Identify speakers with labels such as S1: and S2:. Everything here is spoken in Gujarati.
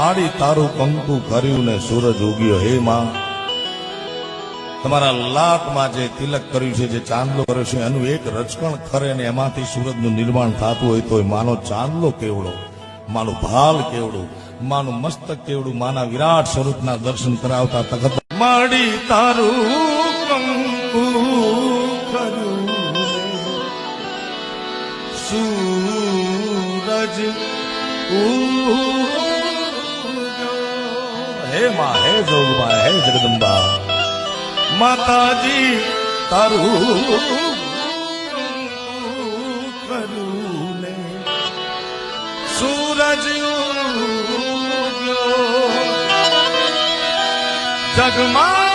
S1: માડી તારું કંકુ કર્યું ને સૂરજ ઉગ્યો હે માં, તમારા લાટમાં જે તિલક કર્યું છે, જે ચાંદલો કર્યો છે, એનું એક રચકણ ખરે ને એમાંથી સૂરજનું નિર્માણ થતું હોય તો માનો ચાંદલો કેવડો, માનું ભાલ કેવડું, માનું મસ્તક કેવડું, માના વિરાટ સ્વરૂપના દર્શન કરાવતા તખત માડી તારું સૂરજ ઉગ્યો. હે માં હે જોગમાં હે જગદંબા માતાજી તારું સૂરજ જગમાં